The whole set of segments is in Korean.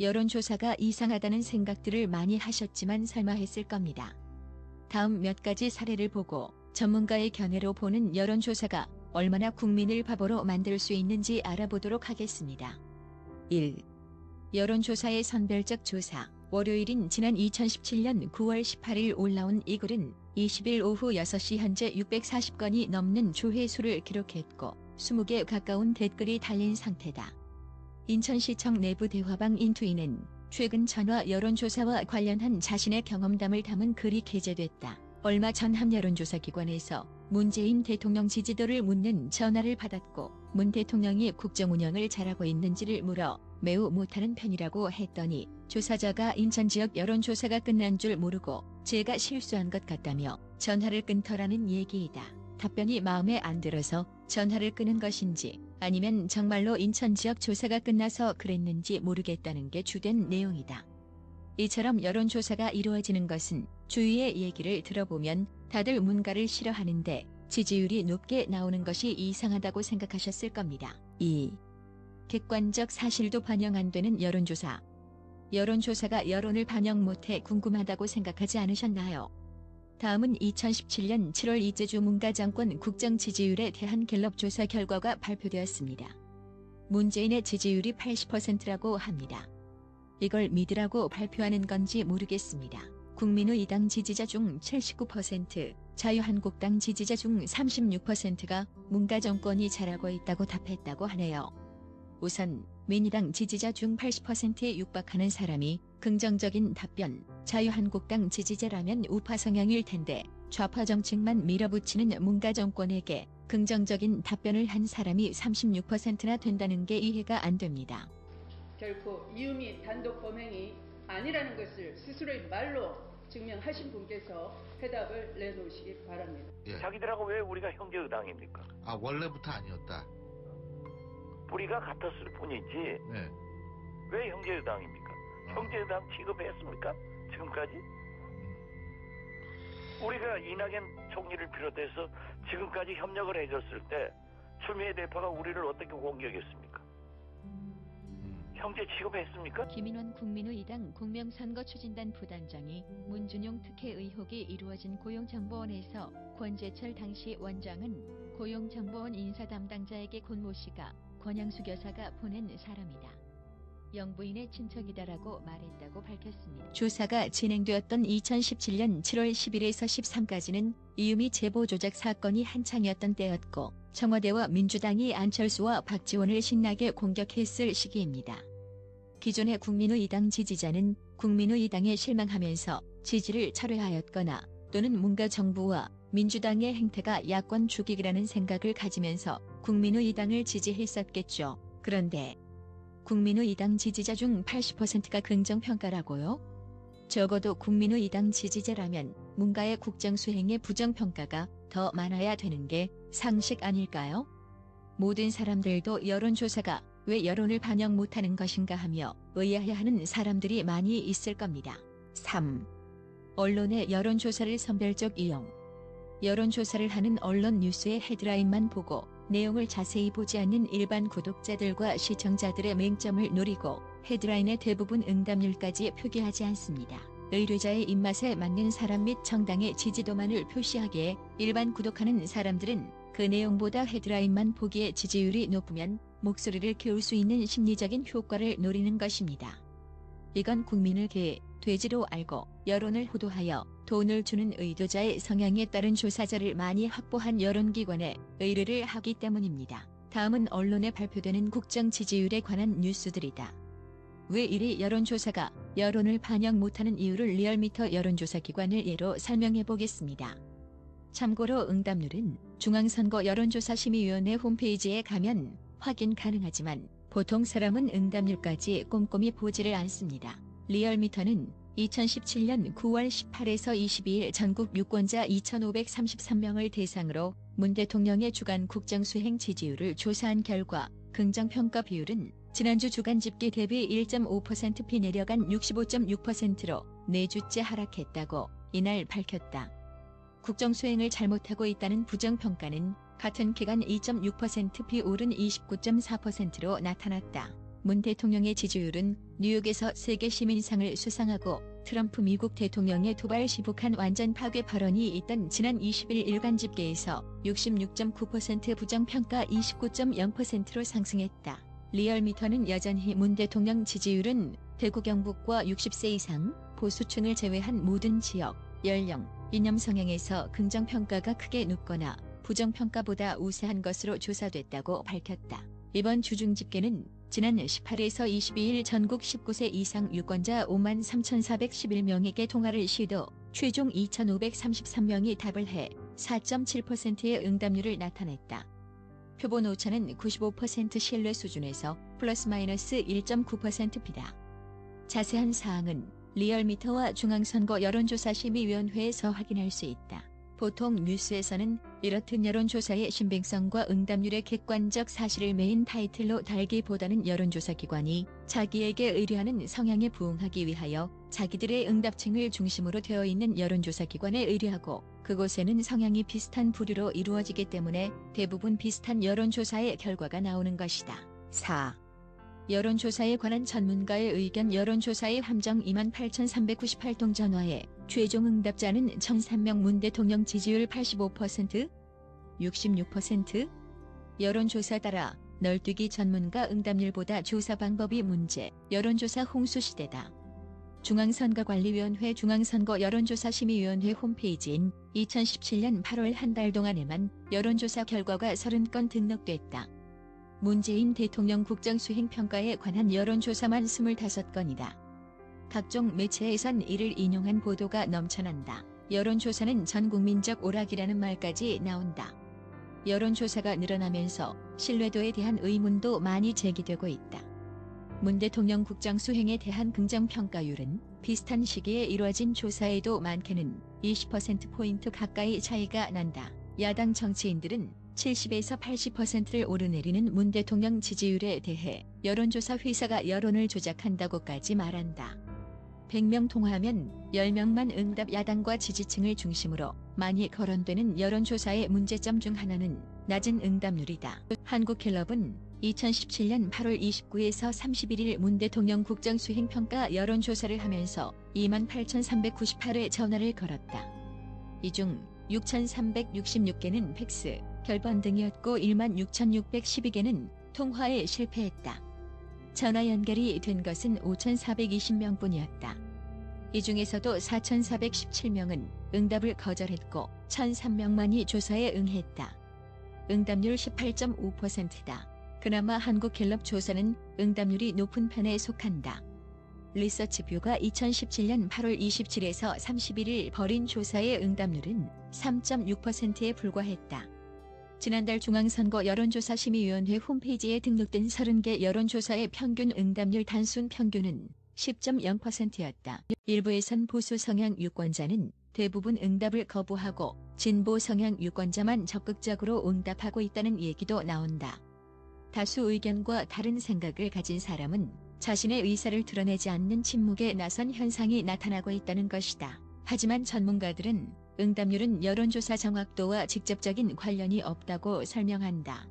여론조사가 이상하다는 생각들을 많이 하셨지만 설마 했을 겁니다. 다음 몇 가지 사례를 보고 전문가의 견해로 보는 여론조사가 얼마나 국민을 바보로 만들 수 있는지 알아보도록 하겠습니다. 1. 여론조사의 선별적 조사 월요일인 지난 2017년 9월 18일 올라온 이 글은 20일 오후 6시 현재 640건이 넘는 조회수를 기록했고 20개 가까운 댓글이 달린 상태다. 인천시청 내부 대화방 인투이는 최근 전화 여론조사와 관련한 자신의 경험담을 담은 글이 게재됐다. 얼마 전 한 여론조사기관에서 문재인 대통령 지지도를 묻는 전화를 받았고 문 대통령이 국정 운영을 잘하고 있는지를 물어 매우 못하는 편이라고 했더니 조사자가 인천 지역 여론조사가 끝난 줄 모르고 제가 실수한 것 같다며 전화를 끊더라는 얘기이다. 답변이 마음에 안 들어서 전화를 끊은 것인지 아니면 정말로 인천 지역 조사가 끝나서 그랬는지 모르겠다는 게 주된 내용이다. 이처럼 여론조사가 이루어지는 것은 주위의 얘기를 들어보면 다들 문가를 싫어하는데 지지율이 높게 나오는 것이 이상하다고 생각하셨을 겁니다. 2. 객관적 사실도 반영 안 되는 여론조사. 여론조사가 여론을 반영 못해 궁금하다고 생각하지 않으셨나요? 다음은 2017년 7월 이재주 문가 정권 국정 지지율에 대한 갤럽 조사 결과가 발표되었습니다. 문재인의 지지율이 80%라고 합니다. 이걸 믿으라고 발표하는 건지 모르겠습니다. 국민의 이당 지지자 중 79%, 자유한국당 지지자 중 36%가 문가 정권이 잘하고 있다고 답했다고 하네요. 우선 민주당 지지자 중 80%에 육박하는 사람이 긍정적인 답변, 자유한국당 지지자라면 우파 성향일 텐데 좌파 정책만 밀어붙이는 문가 정권에게 긍정적인 답변을 한 사람이 36%나 된다는 게 이해가 안 됩니다. 결코 이음이 단독 범행이 아니라는 것을 스스로의 말로 증명하신 분께서 해답을 내놓으시기 바랍니다. 예. 자기들하고 왜 우리가 형제 의당입니까? 아 원래부터 아니었다. 뿌리가 같았을 뿐이지 네. 왜 형제 의당입니까? 아. 형제 의당 취급했습니까? 지금까지? 우리가 이낙연 총리를 비롯해서 지금까지 협력을 해줬을 때 추미애 대표가 우리를 어떻게 공격했습니까? 음. 형제 취급했습니까? 김인원 국민의당 공명선거 추진단 부단장이 문준용 특혜 의혹이 이루어진 고용정보원에서 권재철 당시 원장은 고용정보원 인사 담당자에게 권 모 씨가 권양수 여사가 보낸 사람이다. 영부인의 친척이다라고 말했다고 밝혔습니다. 조사가 진행되었던 2017년 7월 10일에서 13까지는 이유미 제보 조작 사건이 한창이었던 때였고 청와대와 민주당이 안철수와 박지원을 신나게 공격했을 시기입니다. 기존의 국민의당 지지자는 국민의당에 실망하면서 지지를 철회하였거나 또는 뭔가 정부와 민주당의 행태가 야권 죽이기라는 생각을 가지면서 국민의당을 지지했었겠죠. 그런데 국민의당 지지자 중 80%가 긍정평가라고요? 적어도 국민의당 지지자라면 문가의 국정수행의 부정평가가 더 많아야 되는 게 상식 아닐까요? 모든 사람들도 여론조사가 왜 여론을 반영 못하는 것인가 하며 의아해하는 사람들이 많이 있을 겁니다. 3. 언론의 여론조사를 선별적 이용 여론조사를 하는 언론 뉴스의 헤드라인만 보고 내용을 자세히 보지 않는 일반 구독자들과 시청자들의 맹점을 노리고 헤드라인의 대부분 응답률까지 표기하지 않습니다. 의뢰자의 입맛에 맞는 사람 및 정당의 지지도만을 표시하기에 일반 구독하는 사람들은 그 내용보다 헤드라인만 보기에 지지율이 높으면 목소리를 키울 수 있는 심리적인 효과를 노리는 것입니다. 이건 국민을 개, 돼지로 알고 여론을 호도하여 돈을 주는 의도자의 성향에 따른 조사자를 많이 확보한 여론기관에 의뢰를 하기 때문입니다. 다음은 언론에 발표되는 국정 지지율에 관한 뉴스들이다. 왜 이리 여론조사가 여론을 반영 못하는 이유를 리얼미터 여론조사기관을 예로 설명해 보겠습니다. 참고로 응답률은 중앙선거 여론조사심의위원회 홈페이지에 가면 확인 가능하지만 보통 사람은 응답률까지 꼼꼼히 보지를 않습니다. 리얼미터는 2017년 9월 18에서 22일 전국 유권자 2,533명을 대상으로 문 대통령의 주간 국정 수행 지지율을 조사한 결과 긍정평가 비율은 지난주 주간 집계 대비 1.5%피 내려간 65.6%로 4주째 하락했다고 이날 밝혔다. 국정 수행을 잘못하고 있다는 부정평가는 같은 기간 2.6%피 오른 29.4%로 나타났다. 문 대통령의 지지율은 뉴욕에서 세계 시민상을 수상하고 트럼프 미국 대통령의 도발 시북한 완전 파괴 발언이 있던 지난 20일 일간 집계에서 66.9% 부정평가 29.0%로 상승했다. 리얼미터는 여전히 문 대통령 지지율은 대구 경북과 60세 이상 보수층을 제외한 모든 지역, 연령, 이념 성향에서 긍정평가가 크게 높거나 부정평가보다 우세한 것으로 조사됐다고 밝혔다. 이번 주중 집계는 지난 18에서 22일 전국 19세 이상 유권자 5만 3,411명에게 통화를 시도 최종 2,533명이 답을 해 4.7%의 응답률을 나타냈다. 표본 오차는 95% 신뢰 수준에서 플러스 마이너스 1.9%입니다. 자세한 사항은 리얼미터와 중앙선거 여론조사 심의위원회에서 확인할 수 있다. 보통 뉴스에서는 이렇듯 여론조사의 신빙성과 응답률의 객관적 사실을 메인 타이틀로 달기보다는 여론조사 기관이 자기에게 의뢰하는 성향에 부응하기 위하여 자기들의 응답층을 중심으로 되어 있는 여론조사 기관에 의뢰하고 그곳에는 성향이 비슷한 부류로 이루어지기 때문에 대부분 비슷한 여론조사의 결과가 나오는 것이다. 4. 여론조사에 관한 전문가의 의견 여론조사의 함정 28,398통 전화에 최종 응답자는 1,003명 문 대통령 지지율 85%, 66%? 여론조사 따라 널뛰기 전문가 응답률보다 조사 방법이 문제, 여론조사 홍수 시대다. 중앙선거관리위원회 중앙선거 여론조사심의위원회 홈페이지인 2017년 8월 한 달 동안에만 여론조사 결과가 30건 등록됐다. 문재인 대통령 국정수행평가에 관한 여론조사만 25건이다. 각종 매체에선 이를 인용한 보도가 넘쳐난다. 여론조사는 전 국민적 오락이라는 말까지 나온다. 여론조사가 늘어나면서 신뢰도에 대한 의문도 많이 제기되고 있다. 문 대통령 국정수행에 대한 긍정평가율은 비슷한 시기에 이루어진 조사에도 많게는 20%포인트 가까이 차이가 난다. 야당 정치인들은 70에서 80%를 오르내리는 문 대통령 지지율에 대해 여론조사 회사가 여론을 조작한다고까지 말한다. 100명 통화하면 10명만 응답 야당과 지지층을 중심으로 많이 거론되는 여론조사의 문제점 중 하나는 낮은 응답률이다. 한국갤럽은 2017년 8월 29에서 31일 문 대통령 국정수행평가 여론조사를 하면서 28,398회 전화를 걸었다. 이 중 6,366개는 팩스, 결번 등이었고 16,612개는 통화에 실패했다. 전화 연결이 된 것은 5,420명뿐이었다. 이 중에서도 4,417명은 응답을 거절했고 1,003명만이 조사에 응했다. 응답률 18.5%다. 그나마 한국 갤럽 조사는 응답률이 높은 편에 속한다. 리서치뷰가 2017년 8월 27에서 31일 벌인 조사의 응답률은 3.6%에 불과했다. 지난달 중앙선거 여론조사심의위원회 홈페이지에 등록된 30개 여론조사의 평균 응답률 단순 평균은 10.0%였다. 일부에선 보수 성향 유권자는 대부분 응답을 거부하고 진보 성향 유권자만 적극적으로 응답하고 있다는 얘기도 나온다. 다수 의견과 다른 생각을 가진 사람은 자신의 의사를 드러내지 않는 침묵에 나선 현상이 나타나고 있다는 것이다. 하지만 전문가들은 응답률은 여론조사 정확도와 직접적인 관련이 없다고 설명한다.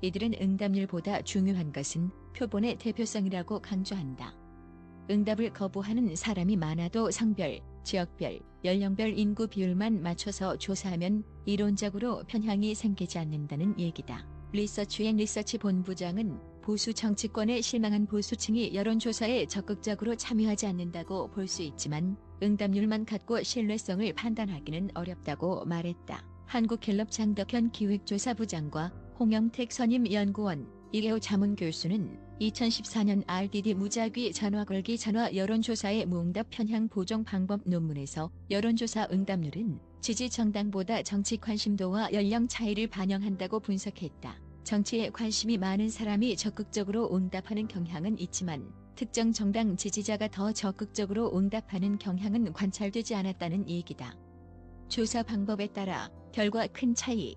이들은 응답률보다 중요한 것은 표본의 대표성이라고 강조한다. 응답을 거부하는 사람이 많아도 성별, 지역별, 연령별 인구 비율만 맞춰서 조사하면 이론적으로 편향이 생기지 않는다는 얘기다. 리서치 앤 리서치 본부장은 보수 정치권에 실망한 보수층이 여론조사에 적극적으로 참여하지 않는다고 볼 수 있지만 응답률만 갖고 신뢰성을 판단하기는 어렵다고 말했다. 한국갤럽 장덕현 기획조사부장과 홍영택 선임 연구원 이계호 자문 교수는 2014년 RDD 무작위 전화 걸기 전화 여론조사의 무응답 편향 보정 방법 논문에서 여론조사 응답률은 지지 정당보다 정치 관심도와 연령 차이를 반영한다고 분석했다. 정치에 관심이 많은 사람이 적극적으로 응답하는 경향은 있지만 특정 정당 지지자가 더 적극적으로 응답하는 경향은 관찰되지 않았다는 얘기다. 조사 방법에 따라 결과 큰 차이.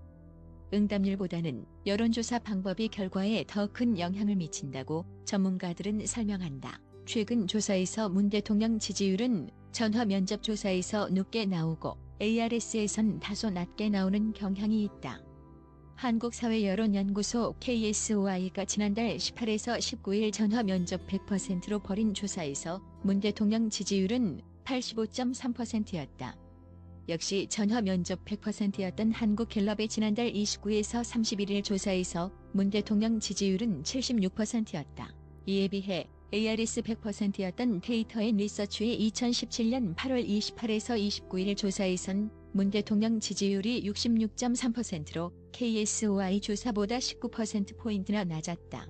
응답률보다는 여론조사 방법이 결과에 더 큰 영향을 미친다고 전문가들은 설명한다. 최근 조사에서 문 대통령 지지율은 전화 면접 조사에서 높게 나오고 ARS에선 다소 낮게 나오는 경향이 있다. 한국사회여론연구소 KSOI가 지난달 18에서 19일 전화 면접 100%로 벌인 조사에서 문 대통령 지지율은 85.3%였다. 역시 전화 면접 100%였던 한국갤럽의 지난달 29에서 31일 조사에서 문 대통령 지지율은 76%였다. 이에 비해 ARS 100%였던 데이터 앤 리서치의 2017년 8월 28에서 29일 조사에선 문 대통령 지지율이 66.3%로 KSOI 조사보다 19%포인트나 낮았다.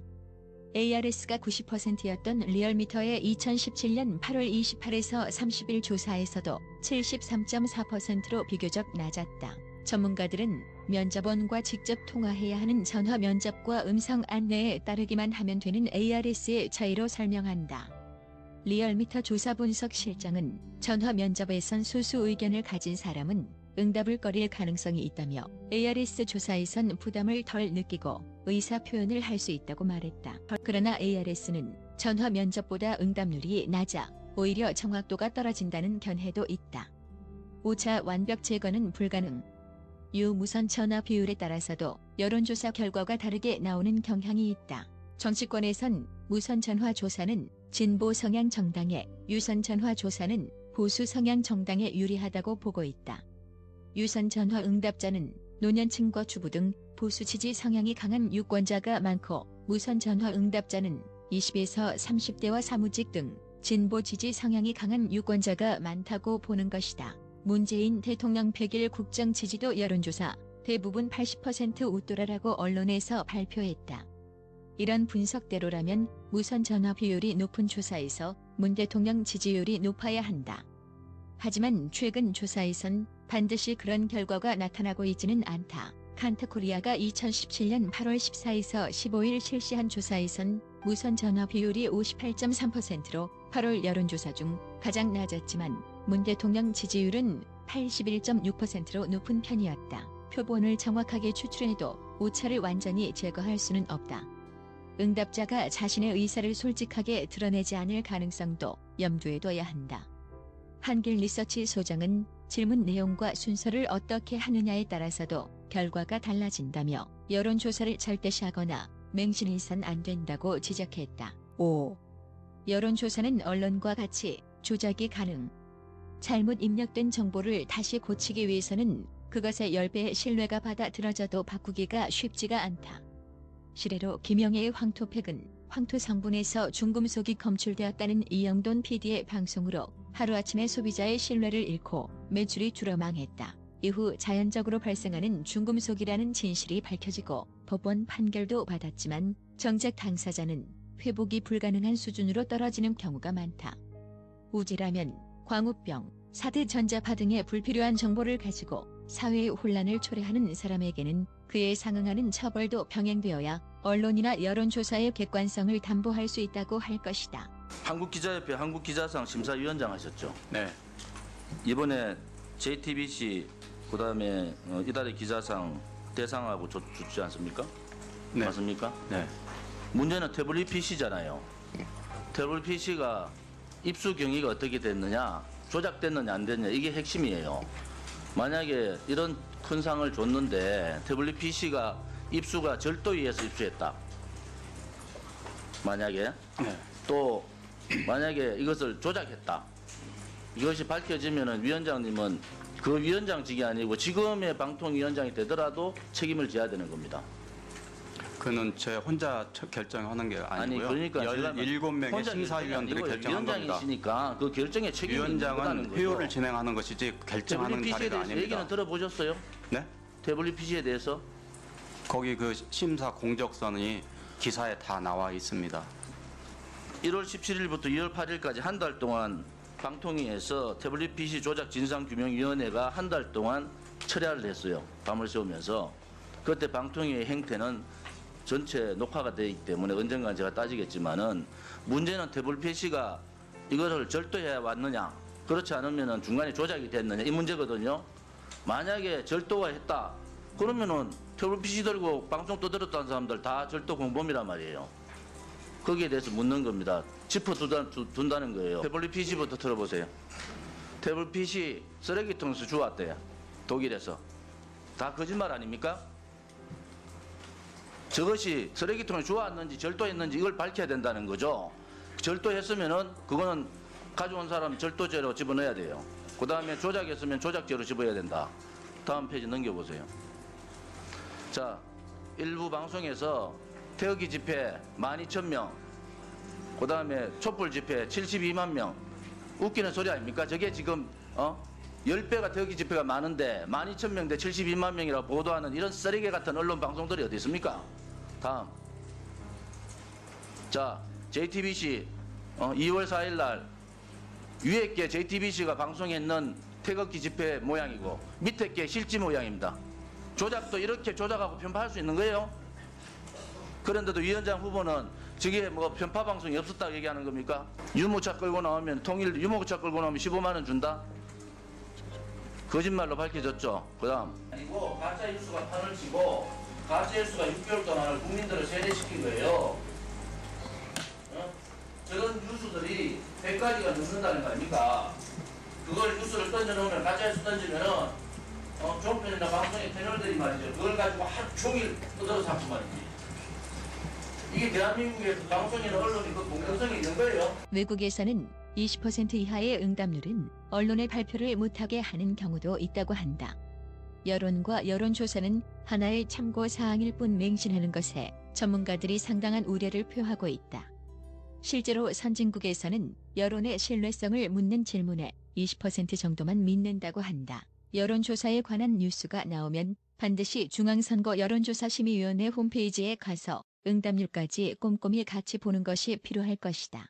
ARS가 90%였던 리얼미터의 2017년 8월 28에서 30일 조사에서도 73.4%로 비교적 낮았다. 전문가들은 면접원과 직접 통화해야 하는 전화 면접과 음성 안내에 따르기만 하면 되는 ARS의 차이로 설명한다. 리얼미터 조사 분석 실장은 전화 면접에선 소수 의견을 가진 사람은 응답을 꺼릴 가능성이 있다며 ARS 조사에선 부담을 덜 느끼고 의사 표현을 할 수 있다고 말했다. 그러나 ARS는 전화 면접보다 응답률이 낮아 오히려 정확도가 떨어진다는 견해도 있다. 5차 완벽 제거는 불가능. 유무선 전화 비율에 따라서도 여론조사 결과가 다르게 나오는 경향이 있다. 정치권에선 무선 전화 조사는 진보 성향 정당에, 유선 전화 조사는 보수 성향 정당에 유리하다고 보고 있다. 유선 전화 응답자는 노년층과 주부 등 보수 지지 성향이 강한 유권자가 많고 무선 전화 응답자는 20에서 30대와 사무직 등 진보 지지 성향이 강한 유권자가 많다고 보는 것이다. 문재인 대통령 100일 국정 지지도 여론조사 대부분 80% 웃돌아라고 언론에서 발표했다. 이런 분석대로라면 무선 전화 비율이 높은 조사에서 문 대통령 지지율이 높아야 한다. 하지만 최근 조사에선 반드시 그런 결과가 나타나고 있지는 않다. 칸타코리아가 2017년 8월 14에서 15일 실시한 조사에선 무선 전화 비율이 58.3%로 8월 여론조사 중 가장 낮았지만 문 대통령 지지율은 81.6%로 높은 편이었다. 표본을 정확하게 추출해도 오차를 완전히 제거할 수는 없다. 응답자가 자신의 의사를 솔직하게 드러내지 않을 가능성도 염두에 둬야 한다. 한길 리서치 소장은 질문 내용과 순서를 어떻게 하느냐에 따라서도 결과가 달라진다며 여론조사를 절대시하거나 맹신해선 안 된다고 지적했다. 5. 여론조사는 언론과 같이 조작이 가능. 잘못 입력된 정보를 다시 고치기 위해서는 그것의 10배의 신뢰가 받아들여져도 바꾸기가 쉽지가 않다. 실례로 김영애의 황토팩은 황토 성분에서 중금속이 검출되었다는 이영돈 PD의 방송으로 하루아침에 소비자의 신뢰를 잃고 매출이 줄어 망했다. 이후 자연적으로 발생하는 중금속이라는 진실이 밝혀지고 법원 판결도 받았지만 정작 당사자는 회복이 불가능한 수준으로 떨어지는 경우가 많다. 우지라면 광우병, 사드 전자파 등의 불필요한 정보를 가지고 사회의 혼란을 초래하는 사람에게는 그에 상응하는 처벌도 병행되어야 언론이나 여론조사의 객관성을 담보할 수 있다고 할 것이다. 한국기자협회 한국기자상 심사위원장 하셨죠. 네, 이번에 JTBC 그다음에 어, 이달의 기자상 대상하고 줬, 지 않습니까? 네. 맞습니까? 네, 문제는 태블릿 PC잖아요. 태블릿 PC가 입수 경위가 어떻게 됐느냐, 조작됐느냐 안 됐느냐 이게 핵심이에요. 만약에 이런 큰 상을 줬는데 태블릿 PC가 입수가 절도에 의해서 입수했다. 만약에 네, 또 만약에 이것을 조작했다. 이것이 밝혀지면은 위원장님은 그 위원장직이 아니고 지금의 방통위원장이 되더라도 책임을 져야 되는 겁니다. 그는 제 혼자 처- 결정하는 게 아니 아니고요. 그러니까 제가 17명의 혼자 심사위원들이 결정한 겁니다. 위원장이시니까 그 결정에 책임이 위원장은. 회의를 진행하는 것이지 결정하는 자리가 대해서 얘기는 아닙니다. 들어보셨어요? 네? 태블릿 PC에 대해서 거기 그 심사 공적선이 기사에 다 나와 있습니다. 1월 17일부터 2월 8일까지 한 달 동안 방통위에서 태블릿 PC 조작 진상규명위원회가 한 달 동안 철야를 했어요. 밤을 새우면서 그때 방통위의 행태는 전체 녹화가 되어 있기 때문에 언젠간 제가 따지겠지만은 문제는 태블릿 PC가 이거를 절도해 왔느냐 그렇지 않으면은 중간에 조작이 됐느냐 이 문제거든요. 만약에 절도가 했다 그러면은 태블릿 PC 들고 방송 떠들었다는 사람들 다 절도 공범이란 말이에요. 거기에 대해서 묻는 겁니다. 짚어 두다, 두- 둔다 는 거예요. 태블릿 PC부터 들어보세요. 태블릿 PC 쓰레기통에서 주웠대요. 독일에서. 다 거짓말 아닙니까? 저것이 쓰레기통에 주웠는지 절도했는지 이걸 밝혀야 된다는 거죠. 절도했으면은 그거는 가져온 사람 절도죄로 집어넣어야 돼요. 그 다음에 조작했으면 조작죄로 집어야 된다. 다음 페이지 넘겨보세요. 자, 일부 방송에서 태극기 집회 12,000명, 그 다음에 촛불 집회 72만 명. 웃기는 소리 아닙니까? 저게 지금, 어? 10배가 태극기 집회가 많은데 12,000명 대 72만 명이라고 보도하는 이런 쓰레기 같은 언론 방송들이 어디 있습니까? 다음. 자, JTBC 어, 2월 4일 날 위에 게 JTBC가 방송했는 태극기 집회 모양이고 밑에 게 실지 모양입니다. 조작도 이렇게 조작하고 편파할 수 있는 거예요? 그런데도 위원장 후보는 저게 뭐 편파 방송이 없었다고 얘기하는 겁니까? 유모차 끌고 나오면 통일 유모차 끌고 나오면 15만 원 준다? 거짓말로 밝혀졌죠. 그다음 아니고 가짜 뉴스가 판을 치고 가짜 뉴스가 6개월 동안을 국민들을 세뇌시킨 거예요. 어? 저런 뉴스들이 100가지가 넘는다는 거 아닙니까? 그걸 뉴스를 던져놓으면 가짜 뉴스 던지면은 어, 종편이나 방송의 패널들이 말이죠. 그걸 가지고 하루 종일 뜯어 잡고 말이지. 이게 대한민국의 방송이나 언론이 그 공정성이 있는 거예요. 외국에서는 20% 이하의 응답률은 언론의 발표를 못하게 하는 경우도 있다고 한다. 여론과 여론조사는 하나의 참고 사항일 뿐 맹신하는 것에 전문가들이 상당한 우려를 표하고 있다. 실제로 선진국에서는 여론의 신뢰성을 묻는 질문에 20% 정도만 믿는다고 한다. 여론조사에 관한 뉴스가 나오면 반드시 중앙선거 여론조사심의위원회 홈페이지에 가서 응답률까지 꼼꼼히 같이 보는 것이 필요할 것이다.